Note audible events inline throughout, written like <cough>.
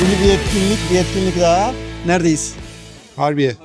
Yeni bir etkinlik, bir etkinlik daha. Neredeyiz? Harbiye.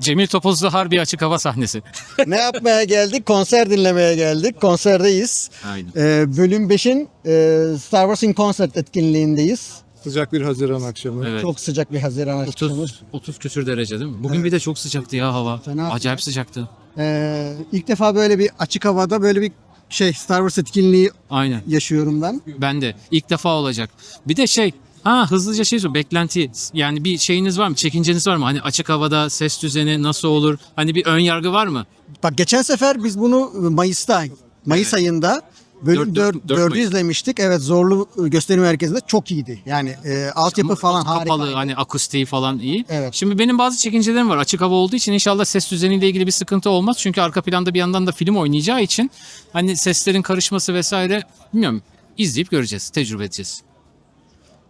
Cemil Topuzlu Harbi açık hava sahnesi. <laughs> ne yapmaya geldik? Konser dinlemeye geldik. Konserdeyiz. Aynen. Ee, bölüm 5'in e, Star Wars in Concert etkinliğindeyiz. Sıcak bir Haziran akşamı. Evet. Çok sıcak bir Haziran akşamı. 30 30 küsür derece değil mi? Bugün bir de çok sıcaktı ya hava. Fena. Acayip sıcaktı. Ee, ilk defa böyle bir açık havada böyle bir şey Star Wars etkinliği Aynen. yaşıyorum ben. Ben de ilk defa olacak. Bir de şey Ha hızlıca şey sor. Beklenti yani bir şeyiniz var mı? Çekinceniz var mı? Hani açık havada ses düzeni nasıl olur? Hani bir ön yargı var mı? Bak geçen sefer biz bunu Mayıs'ta, Mayıs ayında bölüm Dört- dört- 4, dört 4'ü Mayıs. izlemiştik. Evet zorlu gösteri merkezinde çok iyiydi. Yani e, altyapı falan Kapalı harika. hani akustiği falan iyi. Evet. Şimdi benim bazı çekincelerim var. Açık hava olduğu için inşallah ses düzeniyle ilgili bir sıkıntı olmaz. Çünkü arka planda bir yandan da film oynayacağı için hani seslerin karışması vesaire bilmiyorum. İzleyip göreceğiz, tecrübe edeceğiz.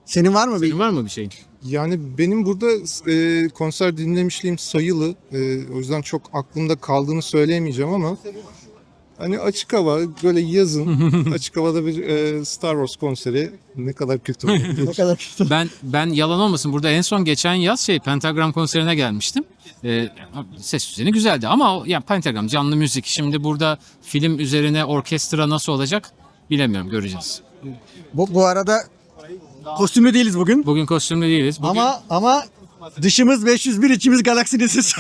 Senin var mı bir? Senin var mı bir şeyin? Yani benim burada e, konser dinlemişliğim sayılı. E, o yüzden çok aklımda kaldığını söyleyemeyeceğim ama hani açık hava böyle yazın <laughs> açık havada bir e, Star Wars konseri ne kadar kötü olur. <laughs> Ne kadar kötü. Ben ben yalan olmasın burada en son geçen yaz şey Pentagram konserine gelmiştim. Ee, ses düzeni güzeldi ama o, yani Pentagram canlı müzik. Şimdi burada film üzerine orkestra nasıl olacak bilemiyorum göreceğiz. Bu, bu arada kostümlü değiliz bugün. Bugün kostümlü değiliz. Bugün, Ama ama dışımız 501 içimiz galaksiniz.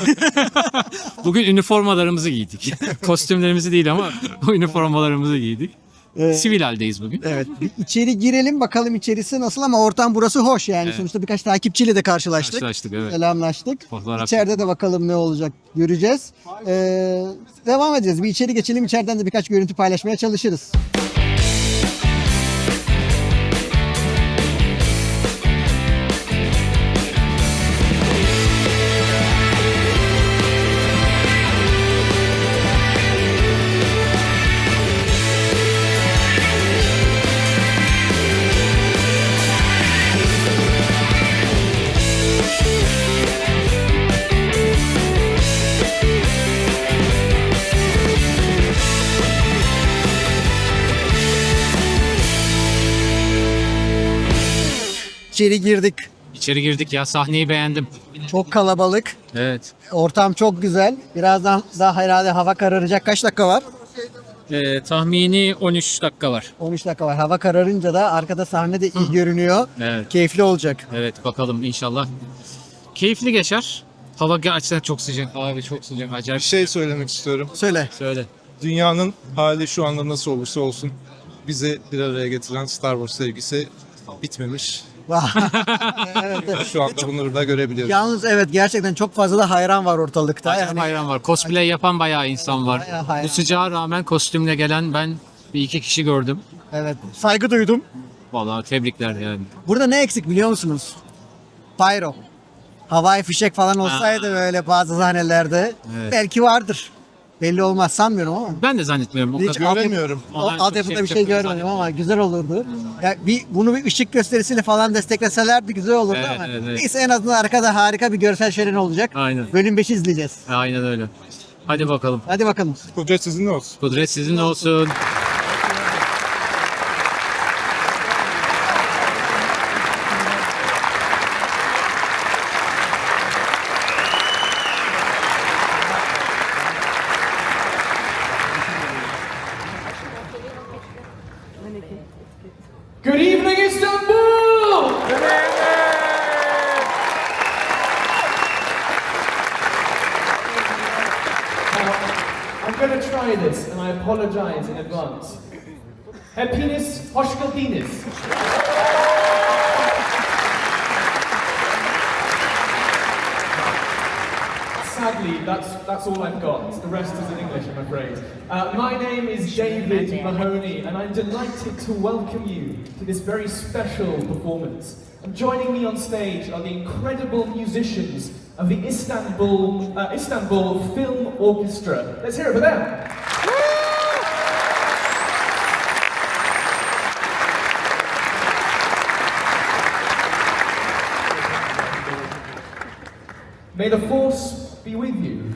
<laughs> bugün üniformalarımızı giydik. <laughs> Kostümlerimizi değil ama üniformalarımızı giydik. Sivil haldeyiz bugün. evet. bir içeri girelim bakalım içerisi nasıl ama ortam burası hoş yani. Sonuçta birkaç takipçiyle de karşılaştık. Karşılaştık evet. Selamlaştık. Fotoğraf- İçeride de bakalım ne olacak göreceğiz. Ee, devam edeceğiz. Bir içeri geçelim. İçeriden de birkaç görüntü paylaşmaya çalışırız. İçeri girdik. İçeri girdik ya sahneyi beğendim. Çok kalabalık. Evet. Ortam çok güzel. Birazdan daha herhalde hava kararacak. Kaç dakika var? Ee, tahmini 13 dakika var. 13 dakika var. Hava kararınca da arkada sahne de iyi görünüyor. Evet. Keyifli olacak. Evet bakalım inşallah. Keyifli geçer. Hava gerçekten çok sıcak. Abi çok sıcak. bir Acayip. şey söylemek istiyorum. Söyle. Söyle. Dünyanın hali şu anda nasıl olursa olsun bizi bir araya getiren Star Wars sevgisi bitmemiş. Evet. <laughs> Şu anda bunları da görebiliyoruz. Yalnız evet gerçekten çok fazla da hayran var ortalıkta. Acayip Yani hayran var. Cosplay yapan bayağı insan var. Bayağı hayran. Bu sıcağa rağmen kostümle gelen ben bir iki kişi gördüm. evet saygı duydum. Vallahi tebrikler yani. Burada ne eksik biliyor musunuz? Pyro. Havai fişek falan olsaydı böyle bazı sahnelerde Evet. belki vardır. Belli olmaz sanmıyorum ama. Ben de zannetmiyorum. O Hiç kadar. göremiyorum. O Onlar çok altyapıda şey bir şey yapıyor görmedim ama güzel olurdu. Ya bir bunu bir ışık gösterisiyle falan destekleselerdi güzel olurdu Evet, ama evet, evet. neyse en azından arkada harika bir görsel şölen olacak. Aynen. Bölüm 5 izleyeceğiz. Aynen öyle. Hadi bakalım. Hadi bakalım. Kudret sizinle olsun. Kudret sizin olsun. Apologize in advance. Hepiniz hoş geldiniz. Sadly, that's, that's all I've got. The rest is in English, I'm afraid. Uh, my name is David Mahoney, and I'm delighted to welcome you to this very special performance. And joining me on stage are the incredible musicians of the Istanbul, uh, Istanbul Film Orchestra. Let's hear it for them. May the force be with you.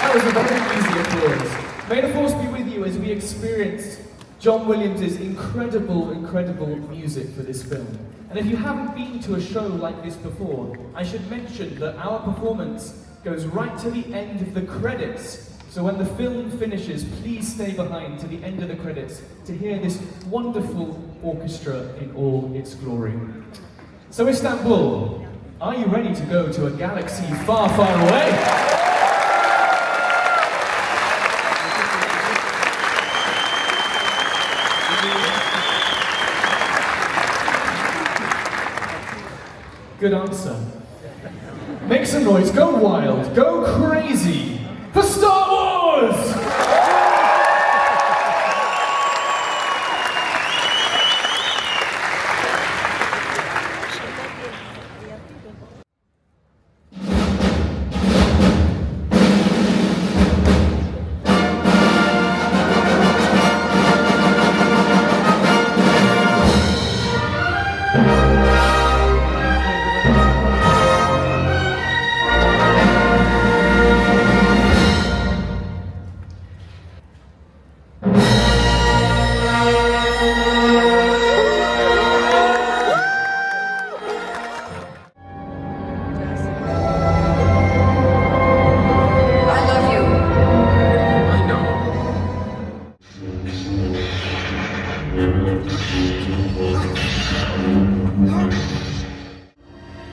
That was a very easy applause. May the force be with you as we experience John Williams' incredible, incredible music for this film. And if you haven't been to a show like this before, I should mention that our performance goes right to the end of the credits. So when the film finishes, please stay behind to the end of the credits to hear this wonderful orchestra in all its glory. So Istanbul, are you ready to go to a galaxy far, far away? Good answer. Make some noise, go wild, go crazy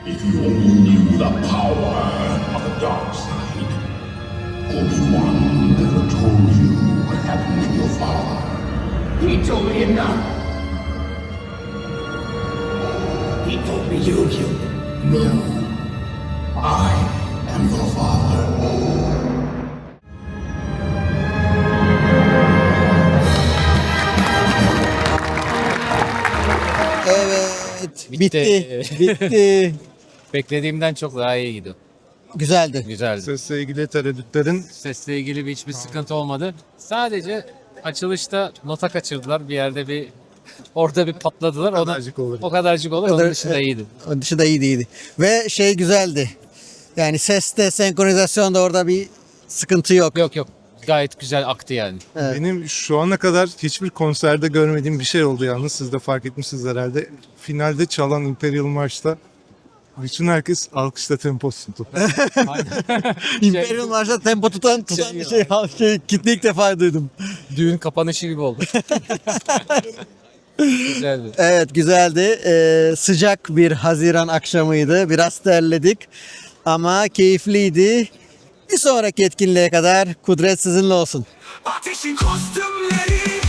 If you only knew the power of the dark side. Obi-Wan never told you what happened to your father. He told me enough. He told me you, you. No. I am your father. Evet. Bitti. Bitti. Bitti. Beklediğimden çok daha iyi gidiyor. Güzeldi. Güzeldi. Sesle ilgili tereddütlerin Sesle ilgili bir hiçbir sıkıntı olmadı. Sadece açılışta nota kaçırdılar. Bir yerde bir <laughs> orada bir patladılar. O, da, kadarcık olur. o kadarcık olur. Onun kadar- dışında iyiydi. Onun dışı da iyiydi iyiydi. Ve şey güzeldi. Yani seste, senkronizasyonda orada bir sıkıntı yok. Yok yok. Gayet güzel aktı yani. Evet. Benim şu ana kadar hiçbir konserde görmediğim bir şey oldu yalnız. Siz de fark etmişsiniz herhalde. Finalde çalan Imperial March'ta bütün herkes alkışla tempo tuttu. Imperial Marş'ta tempo tutan tutan Şey bir şey, şey kitle ilk defa duydum. Düğün kapanışı gibi oldu. <laughs> Güzeldi. Evet güzeldi. Ee, sıcak bir Haziran akşamıydı. Biraz terledik ama keyifliydi. Bir sonraki etkinliğe kadar kudret sizinle olsun. Ateşin kostümleri